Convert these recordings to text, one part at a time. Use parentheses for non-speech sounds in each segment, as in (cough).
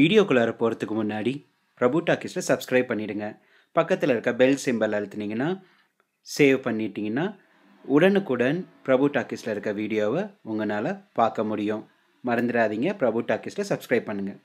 வீடியோக்குள்ளார போகிறதுக்கு முன்னாடி பிரபு டாக்கீஸில் சப்ஸ்கிரைப் பண்ணிடுங்க. பக்கத்தில் இருக்க பெல் சிம்பல் அழுத்துனீங்கன்னா சேவ் பண்ணிட்டீங்கன்னா உடனுக்குடன் பிரபு டாக்கீஸில் இருக்க வீடியோவை உங்களால் பார்க்க முடியும். மறந்துடாதீங்க. பிரபு டாக்கீஸில் சப்ஸ்கிரைப் பண்ணுங்கள்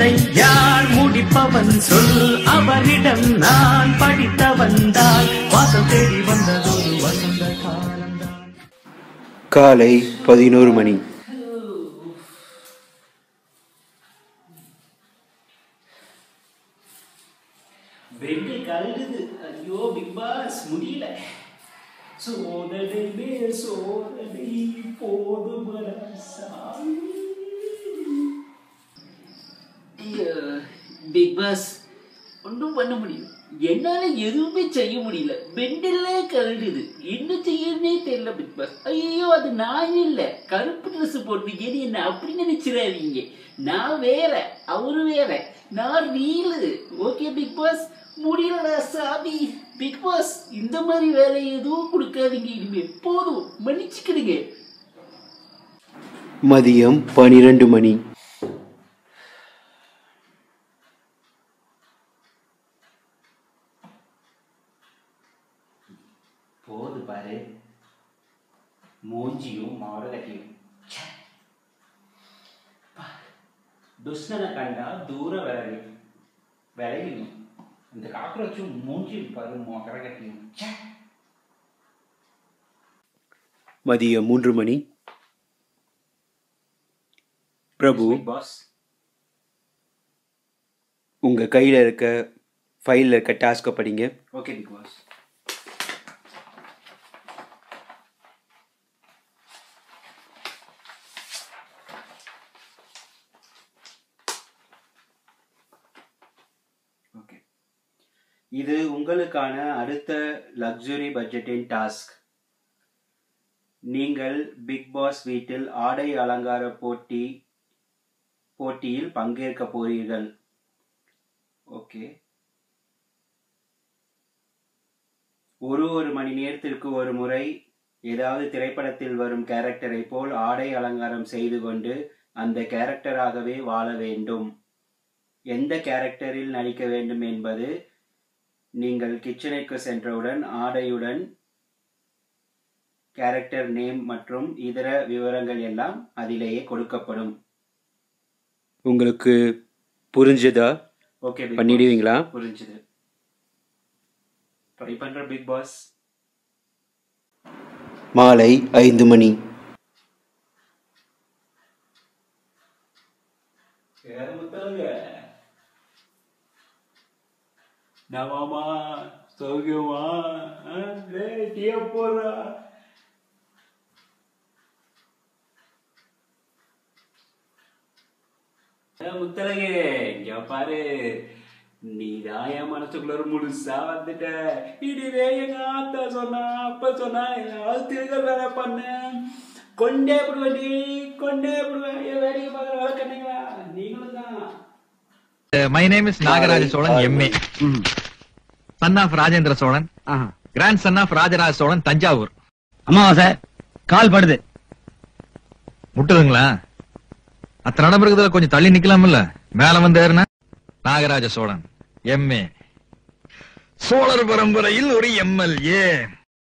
நினைத்ததை யார் முடிப்பவன் சொல் அவரிடம் நான் படித்த வந்தால் வாசம் தேடி வந்ததொரு வசந்த காலம்தான் காலை பதினோரு மணி. வெள்ளி கழுது ஐயோ பிக் பாஸ் முடியல. சோதனை மேல் சோதனை போதுமட சாமி பிக் பாஸ் ஒன்றும் பண்ண முடியும் என்னால எதுவுமே செய்ய முடியல. பெண்டிலே கருடுது என்ன செய்யறதே தெரியல பிக் பாஸ் ஐயோ அது நான் இல்ல. கருப்பு ட்ரெஸ் போட்டிருக்கேன்னு என்ன அப்படி நினைச்சிடாதீங்க. நான் வேற அவரு வேற. நான் ரீலு ஓகே பிக் பாஸ் முடியலடா சாமி. பிக் பாஸ் இந்த மாதிரி வேலை எதுவும் கொடுக்காதீங்க. இனிமே போதும். மன்னிச்சுக்கிடுங்க. மதியம் பனிரெண்டு மணி போது பாரு மூஞ்சியும் மாடலட்டியும் துஷ்ணனை கண்டா தூர விலகி விலகிடும். இந்த காக்ரோச்சும் மூஞ்சி பாரு மொகரகட்டியும் மதியம் மூன்று மணி. பிரபு பாஸ் உங்கள் கையில் இருக்க ஃபைலில் இருக்க டாஸ்க்கை படிங்க. ஓகே பிக் பாஸ் ஓகே இது உங்களுக்கான அடுத்த லக்ஸுரி பட்ஜெட்டின் டாஸ்க் நீங்கள் பிக் பாஸ் வீட்டில் ஆடை அலங்கார போட்டி போட்டியில் பங்கேற்க போறீர்கள். ஓகே ஒரு ஒரு மணி நேரத்திற்கு ஒரு முறை ஏதாவது திரைப்படத்தில் வரும் கேரக்டரை போல் ஆடை அலங்காரம் செய்து கொண்டு அந்த கேரக்டராகவே வாழ வேண்டும். எந்த கேரக்டரில் நடிக்க வேண்டும் என்பது நீங்கள் கிச்சனுக்கு சென்றவுடன் ஆடையுடன் கேரக்டர் நேம் மற்றும் இதர விவரங்கள் எல்லாம் அதிலேயே கொடுக்கப்படும். உங்களுக்கு புரிஞ்சுதா? ஓகே பண்ணிடுவீங்களா? புரிஞ்சுது. ட்ரை பண்ற பிக் பாஸ் மாலை ஐந்து மணி. நவாமா சௌக்கியமா? டீய போடுறா. முத்தலகே இங்க பாரு. நீதான் என் மனசுக்குள்ள ஒரு முழுசா வந்துட்ட. இதுவே எங்க ஆத்தா சொன்னா அப்ப சொன்னா ஏதாவது திருகள் வேலை பண்ண. கொண்டே விடுவேன் கொண்டே என் வேடிக்கை பார்க்குற வளர்க்கணுங்களா நீங்களும் தான். My name is Nagaraja Cholan MA son of Rajendra Cholan grandson of Rajaraja Cholan Thanjavur அமாவாசை கால் படுது. முட்டுதுங்களா? அத்தனை இடம் கொஞ்சம் தள்ளி நிக்கலாம்ல. மேல வந்து ஏறுனா? நாகராஜ சோழன் எம்ஏ சோழர் பரம்பரையில் ஒரு எம்எல்ஏ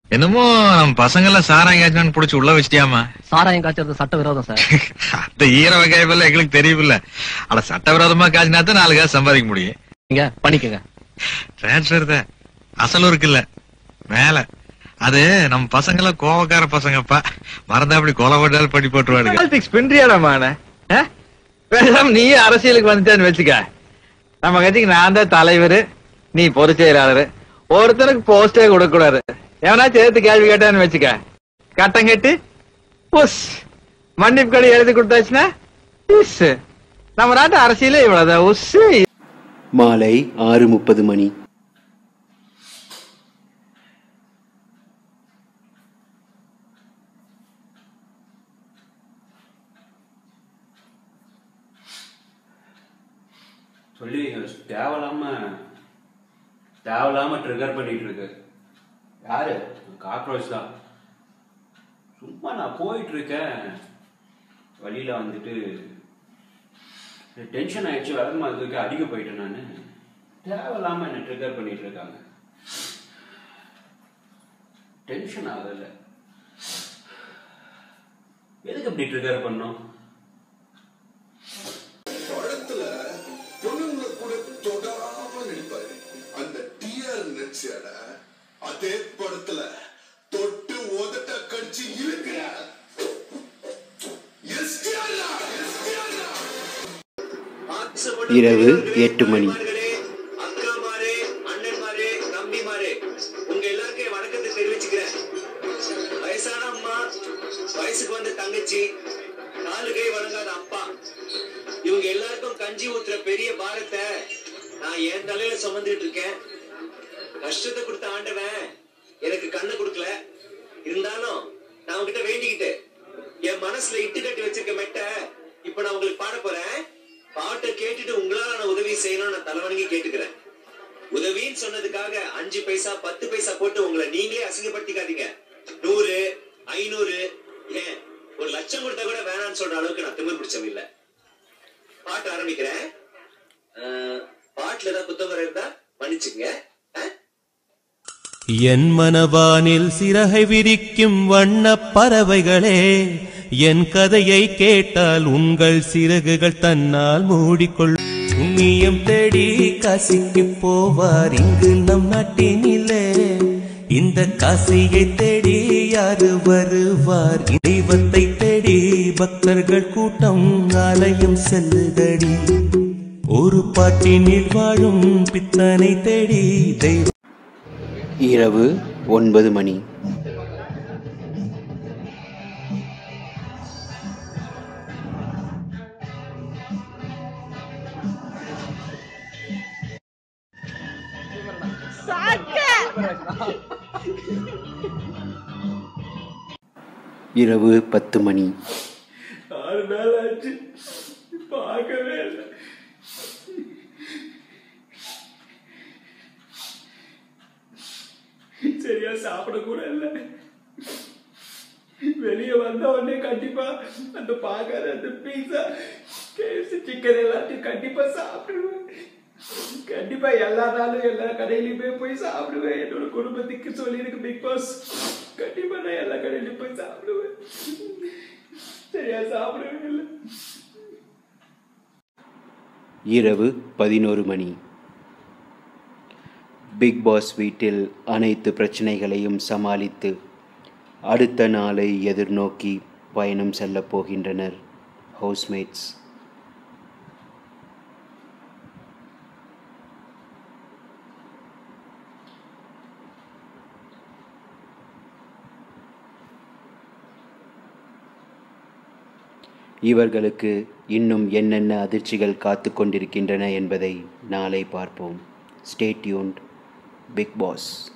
என்னமோ நம்ம பசங்க எல்லாம் சாராயம் காய்ச்சலான்னு புடிச்சு உள்ள வச்சிட்டியாமா சாராயம் காய்ச்சறது சட்ட விரோதம் சார். (laughs) அந்த ஈர வகையெல்லாம் எங்களுக்கு தெரியல ஆனா சட்டவிரோதமா காய்ச்சினா தான் நாலு காசு சம்பாதிக்க முடியும். நீங்க பண்ணிக்கங்க. டிரான்ஸ்பர் தான். அசலும் இருக்குல்ல மேல. அது நம்ம பசங்கள கோவக்கார பசங்கப்பா. மறந்தா அப்படி கொலை போட்டாலும் படி போட்டுருவாரு பின்றியாடமான பேசாம நீ அரசியலுக்கு வந்துட்டான்னு வச்சுக்க. நம்ம கட்சிக்கு நான் தான் தலைவர் நீ பொதுச் செயலாளர் ஒருத்தனுக்கு போஸ்டே கொடுக்க கூடாது எவனா சேர்த்து கேள்வி கேட்டான்னு வச்சுக்க. கட்டம் கட்டி புஷ் மன்னிப்பு கடை எழுதி கொடுத்தாச்சுன்னா உஸ். நம்ம நாட்டு அரசியலே இவ்வளவுதான். உஸ் மாலை ஆறு முப்பது மணி. சொல்லி தேவையில்லாம தேவையில்லாம ட்ரிகர் பண்ணிட்டு இருக்கு யாரு? காக்ரோச் தான். சும்மா நான் போயிட்டு இருக்கேன் வழியில வந்துட்டு டென்ஷன் ஆயிடுச்சு வரமா அதுக்கு அடிக்க போயிட்டேன் நான். தேவையில்லாம என்ன ட்ரிகர் பண்ணிட்டு இருக்காங்க. டென்ஷன் ஆகல. எதுக்கு அப்படி ட்ரிகர் பண்ணோம்? படத்துல பொண்ணுங்களை கூட தொடாம நடிப்பாரு அந்த டிஆர் நடிச்சாட அதே படத்துல. இரவு எட்டு மணி. அக்காமாரே அண்ணன்மாரே தம்பிமாரே உங்க எல்லாருக்கும் வணக்கத்தை தெரிவிச்சுக்கிறேன். வயசான அம்மா வயசுக்கு வந்த தங்கச்சி நாலு கை வணங்காத அப்பா. இவங்க எல்லாருக்கும் கஞ்சி ஊத்துற பெரிய பாரத்தை நான் என் தலையில சுமந்துட்டு இருக்கேன். கஷ்டத்தை கொடுத்த ஆண்டவன் எனக்கு கண்ணை கொடுக்கல. இருந்தாலும் நான் உங்ககிட்ட வேண்டிக்கிட்டு என் மனசுல இட்டு கட்டி வச்சிருக்க மெட்ட இப்ப நான் உங்களுக்கு பாட போறேன். பாட்டை கேட்டுட்டு உங்களால நான் உதவி செய்யணும்னு நான் தலைவணங்கி கேட்டுக்கிறேன். உதவின்னு சொன்னதுக்காக அஞ்சு பைசா பத்து பைசா போட்டு உங்களை நீங்களே அசிங்கப்படுத்திக்காதீங்க. நூறு ஐநூறு ஏன்? ஒரு லட்சம் கொடுத்தா கூட வேணாம்னு சொல்ற அளவுக்கு நான் திமிர் பிடிச்சவன் இல்ல. பாட்டு ஆரம்பிக்கிறேன். பாட்டுல ஏதாவது புத்தகம் இருந்தா மன்னிச்சுங்க என் மனவானில் சிறகை விரிக்கும் வண்ண பறவைகளே என் கதையை கேட்டால் உங்கள் சிறகுகள் தன்னால் மூடிக்கொள். புண்ணியம் தேடி காசிக்கு போவார் இங்கு நம் நாட்டினிலே. இந்த காசியை தேடி யாரு வருவார்? தெய்வத்தை தேடி பக்தர்கள் கூட்டம் ஆலயம் செல்லுதடி. ஒரு பாட்டினில் வாழும் பித்தனை தேடி தெய்வ இரவு ஒன்பது மணி. இரவு பத்து மணி. ஆறு நாள் ஆச்சு. பார்க்கவே இல்லை. சரியா சாப்பிட கூட இல்லை. வெளியே வந்த உடனே கண்டிப்பா அந்த பார்க்காத அந்த பீஸா கேஎஃப்சி சிக்கன் எல்லாத்தையும் கண்டிப்பா சாப்பிடுவேன். கண்டிப்பா எல்லா நாளும் எல்லா கடையிலயுமே போய் சாப்பிடுவேன். என்னோட குடும்பத்துக்கு சொல்லியிருக்கு பிக் பாஸ் கண்டிப்பா நான் எல்லா கடையிலும் போய் சாப்பிடுவேன். சரியா சாப்பிடவே இல்லை. இரவு பதினோரு மணி. பிக் பாஸ் வீட்டில் அனைத்து பிரச்சனைகளையும் சமாளித்து அடுத்த நாளை எதிர்நோக்கி பயணம் செல்லப் போகின்றனர். ஹவுஸ்மேட்ஸ் இவர்களுக்கு இன்னும் என்னென்ன அதிர்ச்சிகள் காத்து கொண்டிருக்கின்றன என்பதை நாளை பார்ப்போம். ஸ்டேட்யூன்ட் பிக் பாஸ்